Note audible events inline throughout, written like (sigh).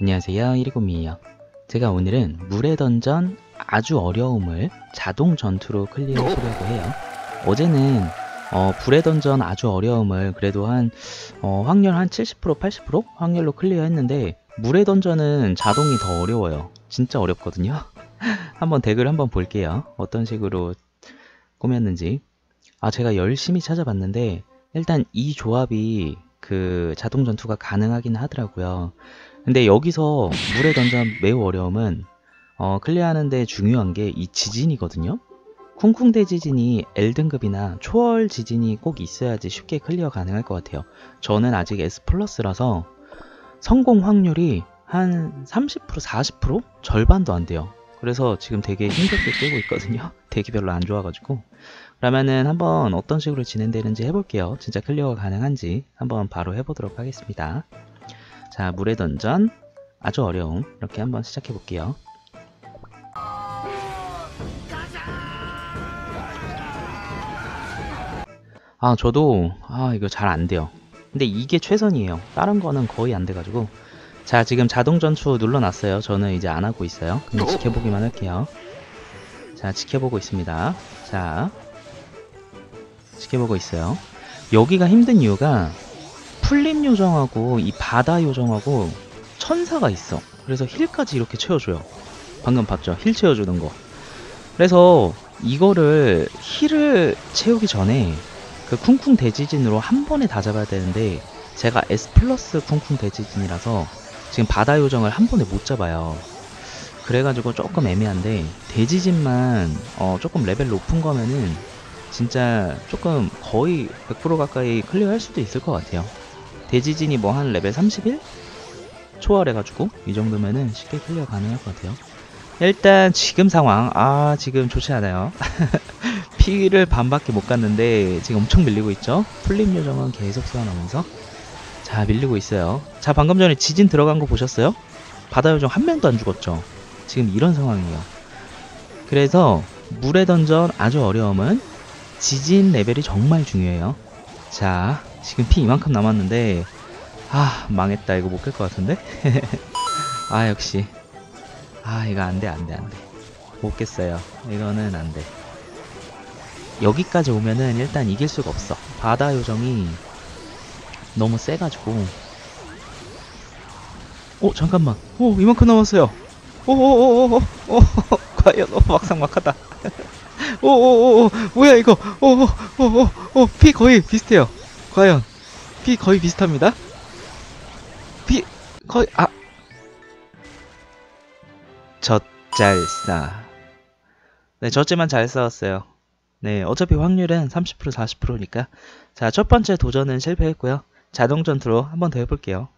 안녕하세요 이리곰이에요. 제가 오늘은 물의 던전 아주 어려움을 자동 전투로 클리어 해보려고 해요. 어제는 어, 불의 던전 아주 어려움을 그래도 한 어, 확률 한 70% 80% 확률로 클리어 했는데 물의 던전은 자동이 더 어려워요. 진짜 어렵거든요. (laughs) 한번 덱을 한번 볼게요. 어떤 식으로 꾸몄는지. 아 제가 열심히 찾아봤는데 일단 이 조합이 그 자동 전투가 가능하긴 하더라고요 근데 여기서 물에 던전 매우 어려움은 어, 클리어하는데 중요한 게 이 지진이거든요. 쿵쿵 대 지진이 L등급이나 초월 지진이 꼭 있어야지 쉽게 클리어 가능할 것 같아요. 저는 아직 S 플러스라서 성공 확률이 한 30% 40% 절반도 안 돼요. 그래서 지금 되게 힘겹게 깨고 있거든요. (laughs) 대기 별로 안 좋아가지고 그러면은 한번 어떤 식으로 진행되는지 해볼게요. 진짜 클리어가 가능한지 한번 바로 해보도록 하겠습니다. 자, 물의 던전 아주 어려움 이렇게 한번 시작해 볼게요. 아, 저도 아, 이거 잘 안 돼요. 근데 이게 최선이에요. 다른 거는 거의 안 돼가지고 자, 지금 자동 전투 눌러놨어요. 저는 이제 안 하고 있어요. 그냥 지켜보기만 할게요. 자, 지켜보고 있습니다. 자, 지켜보고 있어요. 여기가 힘든 이유가 풀림 요정하고 이 바다 요정하고 천사가 있어. 그래서 힐까지 이렇게 채워줘요. 방금 봤죠? 힐 채워주는 거. 그래서 이거를 힐을 채우기 전에 그 쿵쿵 대지진으로 한 번에 다 잡아야 되는데 제가 S 플러스 쿵쿵 대지진이라서 지금 바다 요정을 한 번에 못 잡아요. 그래가지고 조금 애매한데 대지진만 어 조금 레벨 높은 거면은 진짜 조금 거의 100% 가까이 클리어 할 수도 있을 것 같아요. 대지진이 뭐 한 레벨 31? 초월해가지고 이 정도면은 쉽게 클리어 가능할 것 같아요. 일단 지금 상황 아 지금 좋지 않아요. (laughs) 피를 반밖에 못 갔는데 지금 엄청 밀리고 있죠. 풀림 요정은 계속 쏘아나면서 자 밀리고 있어요. 자 방금 전에 지진 들어간 거 보셨어요? 바다 요정 한 명도 안 죽었죠. 지금 이런 상황이에요. 그래서 물의 던전 아주 어려움은 지진 레벨이 정말 중요해요. 자 지금 피 이만큼 남았는데 아 망했다 이거 못 깰 것 같은데 아 역시 아 이거 안돼 안돼 안돼 못 깼어요 이거는 안돼 여기까지 오면은 일단 이길 수가 없어 바다 요정이 너무 세가지고 어 잠깐만 오 이만큼 남았어요 오오오오오 과연 어 막상 막하다 오오오오 뭐야 이거 오오오오피 거의 비슷해요 과연 피 거의 비슷합니다. 피 거의 아 젖잘싸. 네, 젖지만 잘 싸웠어요. 네, 어차피 확률은 30% 40%니까. 자, 첫 번째 도전은 실패했고요. 자동 전투로 한 번 더 해볼게요.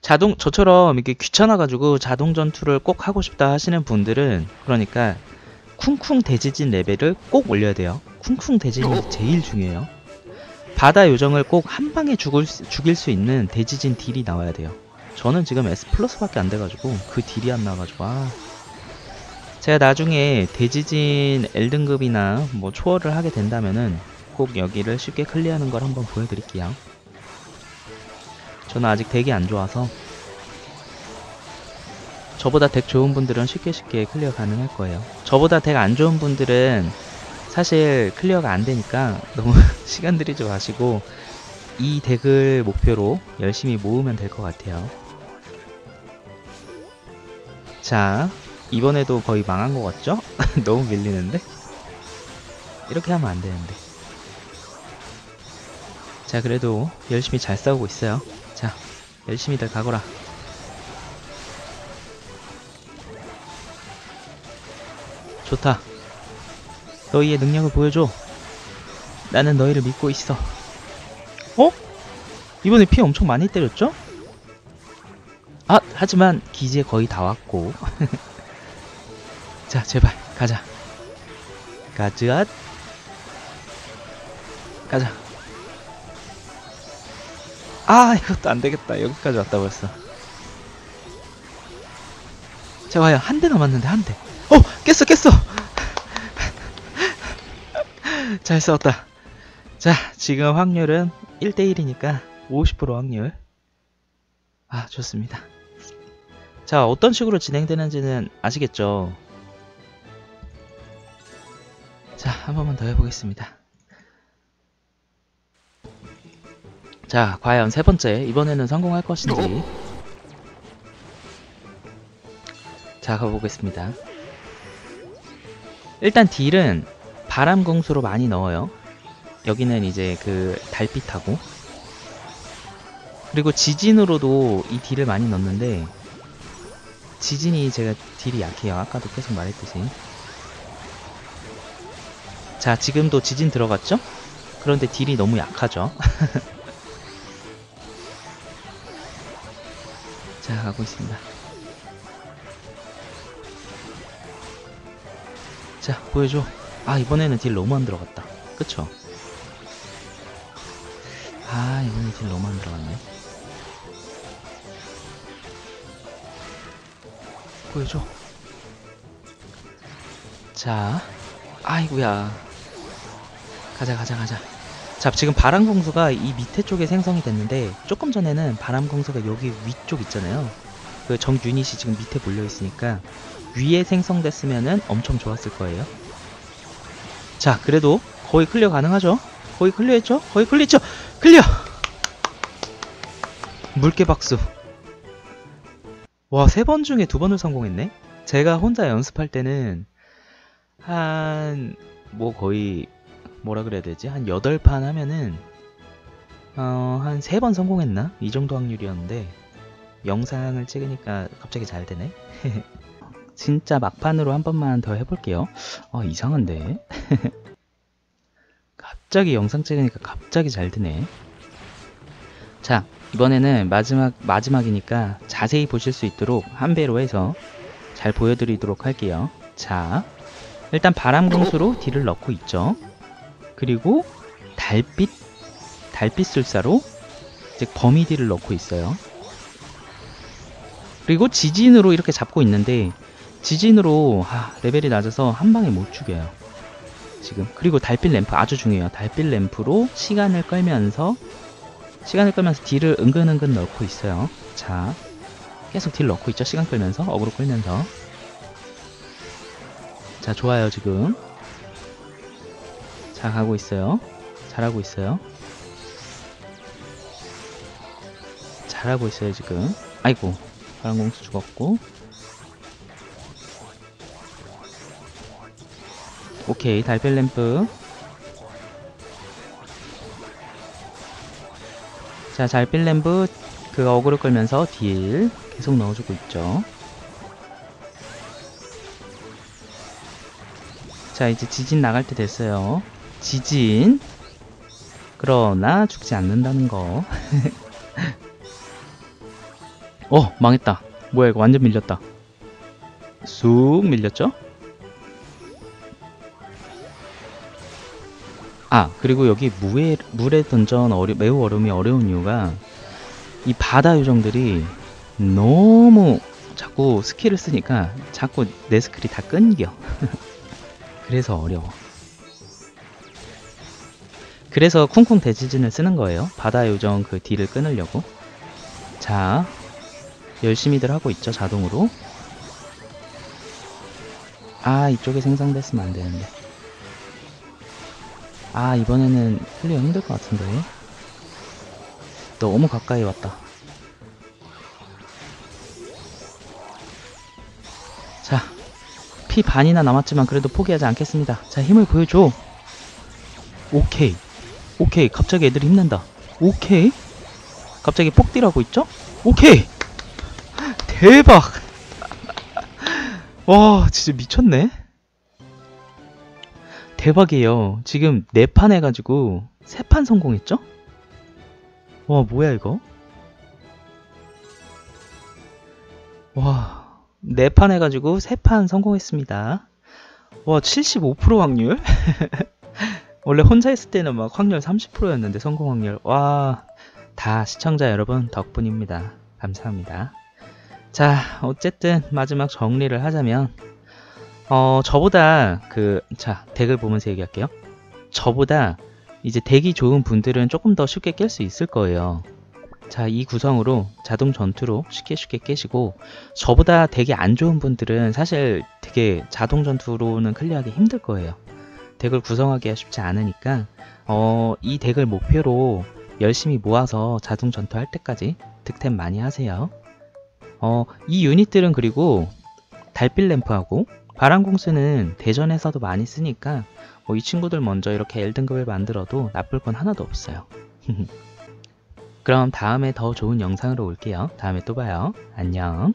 자동 저처럼 이렇게 귀찮아가지고 자동 전투를 꼭 하고 싶다 하시는 분들은 그러니까 쿵쿵 대지진 레벨을 꼭 올려야 돼요. 쿵쿵 대지진이 제일 중요해요. 바다 요정을 꼭 한 방에 죽을 수, 죽일 수 있는 대지진 딜이 나와야 돼요. 저는 지금 S 플러스밖에 안 돼가지고 그 딜이 안 나와가지고 아 제가 나중에 대지진 L등급이나 뭐 초월을 하게 된다면은 꼭 여기를 쉽게 클리어하는 걸 한번 보여드릴게요. 저는 아직 덱이 안 좋아서 저보다 덱 좋은 분들은 쉽게 쉽게 클리어 가능할 거예요. 저보다 덱 안 좋은 분들은 사실 클리어가 안 되니까 너무 (laughs) 시간 들이지 마시고 이 덱을 목표로 열심히 모으면 될 것 같아요. 자, 이번에도 거의 망한 것 같죠? (laughs) 너무 밀리는데? 이렇게 하면 안 되는데. 자, 그래도 열심히 잘 싸우고 있어요. 자, 열심히들 가거라. 좋다. 너희의 능력을 보여줘. 나는 너희를 믿고 있어. 어? 이번에 피 엄청 많이 때렸죠? 아, 하지만 기지에 거의 다 왔고. (laughs) 자, 제발 가자. 가즈앗. 가자. 아, 이것도 안 되겠다. 여기까지 왔다 벌써. 자, 과연 한 대 남았는데 한 대. 어, 깼어, 깼어. 잘 싸웠다. 자, 지금 확률은 1대1이니까 50% 확률. 아, 좋습니다. 자, 어떤 식으로 진행되는지는 아시겠죠? 자, 한 번만 더 해보겠습니다. 자, 과연 세 번째, 이번에는 성공할 것인지. 자, 가보겠습니다. 일단 딜은 바람 공수로 많이 넣어요. 여기는 이제 그 달빛하고 그리고 지진으로도 이 딜을 많이 넣는데 지진이 제가 딜이 약해요. 아까도 계속 말했듯이. 자, 지금도 지진 들어갔죠? 그런데 딜이 너무 약하죠. (laughs) 자, 가고 있습니다. 자, 보여줘. 아, 이번에는 딜 너무 안 들어갔다. 그쵸? 아, 이번에 딜 너무 안 들어갔네. 보여줘. 자, 아이구야. 가자, 가자, 가자. 자, 지금 바람공수가 이 밑에 쪽에 생성이 됐는데, 조금 전에는 바람공수가 여기 위쪽 있잖아요. 그 정 유닛이 지금 밑에 몰려 있으니까, 위에 생성됐으면은 엄청 좋았을 거예요. 자, 그래도 거의 클리어 가능하죠? 거의 클리어 했죠? 거의 클리어 했죠? 클리어! 물개 박수. 와, 세 번 중에 두 번을 성공했네? 제가 혼자 연습할 때는 한, 뭐 거의, 뭐라 그래야 되지? 한 8판 하면은, 어, 한 세 번 성공했나? 이 정도 확률이었는데, 영상을 찍으니까 갑자기 잘 되네? (laughs) 진짜 막판으로 한 번만 더 해볼게요. 아, 이상한데? (laughs) 갑자기 영상 찍으니까 갑자기 잘 되네. 자, 이번에는 마지막, 마지막이니까 자세히 보실 수 있도록 한 배로 해서 잘 보여드리도록 할게요. 자, 일단 바람 공수로 딜을 넣고 있죠. 그리고 달빛, 달빛 술사로 즉 범위 딜을 넣고 있어요. 그리고 지진으로 이렇게 잡고 있는데 지진으로 아, 레벨이 낮아서 한 방에 못 죽여요. 지금 그리고 달빛 램프 아주 중요해요. 달빛 램프로 시간을 끌면서 시간을 끌면서 딜을 은근은근 넣고 있어요. 자, 계속 딜 넣고 있죠. 시간 끌면서 어그로 끌면서 자, 좋아요 지금. 자, 가고 있어요. 잘하고 있어요. 잘하고 있어요 지금. 아이고, 바람공수 죽었고. 오케이 달빛 램프 자 달빛 램프 그 어그로 끌면서 딜 계속 넣어주고 있죠 자 이제 지진 나갈 때 됐어요 지진 그러나 죽지 않는다는 거 (laughs) 어, 망했다. 뭐야, 이거 완전 밀렸다. 쑥 밀렸죠? 아, 그리고 여기 무에, 물에 던전 어려, 매우 얼음이 어려운 이유가 이 바다 요정들이 너무 자꾸 스킬을 쓰니까 자꾸 내 스킬이 다 끊겨. (laughs) 그래서 어려워. 그래서 쿵쿵 대지진을 쓰는 거예요. 바다 요정 그 딜을 끊으려고. 자, 열심히들 하고 있죠, 자동으로. 아, 이쪽에 생성됐으면 안 되는데. 아, 이번에는 클리어 힘들 것 같은데. 너무 가까이 왔다. 자, 피 반이나 남았지만 그래도 포기하지 않겠습니다. 자, 힘을 보여줘. 오케이. 오케이. 갑자기 애들이 힘낸다. 오케이. 갑자기 폭딜하고 있죠? 오케이. 대박! (laughs) 와, 진짜 미쳤네? 대박이에요. 지금 4판 해가지고 3판 성공했죠? 와, 뭐야, 이거? 와, 4판 해가지고 3판 성공했습니다. 와, 75% 확률? (laughs) 원래 혼자 했을 때는 막 확률 30%였는데 성공 확률. 와, 다 시청자 여러분 덕분입니다. 감사합니다. 자, 어쨌든 마지막 정리를 하자면 어, 저보다 그 자, 덱을 보면서 얘기할게요. 저보다 이제 덱이 좋은 분들은 조금 더 쉽게 깰 수 있을 거예요. 자, 이 구성으로 자동 전투로 쉽게 쉽게 깨시고 저보다 되게 안 좋은 분들은 사실 되게 자동 전투로는 클리어하기 힘들 거예요. 덱을 구성하기가 쉽지 않으니까 어, 이 덱을 목표로 열심히 모아서 자동 전투할 때까지 득템 많이 하세요. 어, 이 유닛들은 그리고 달빛 램프하고 바람공수는 대전에서도 많이 쓰니까 뭐 이 친구들 먼저 이렇게 L등급을 만들어도 나쁠 건 하나도 없어요. (laughs) 그럼 다음에 더 좋은 영상으로 올게요. 다음에 또 봐요. 안녕.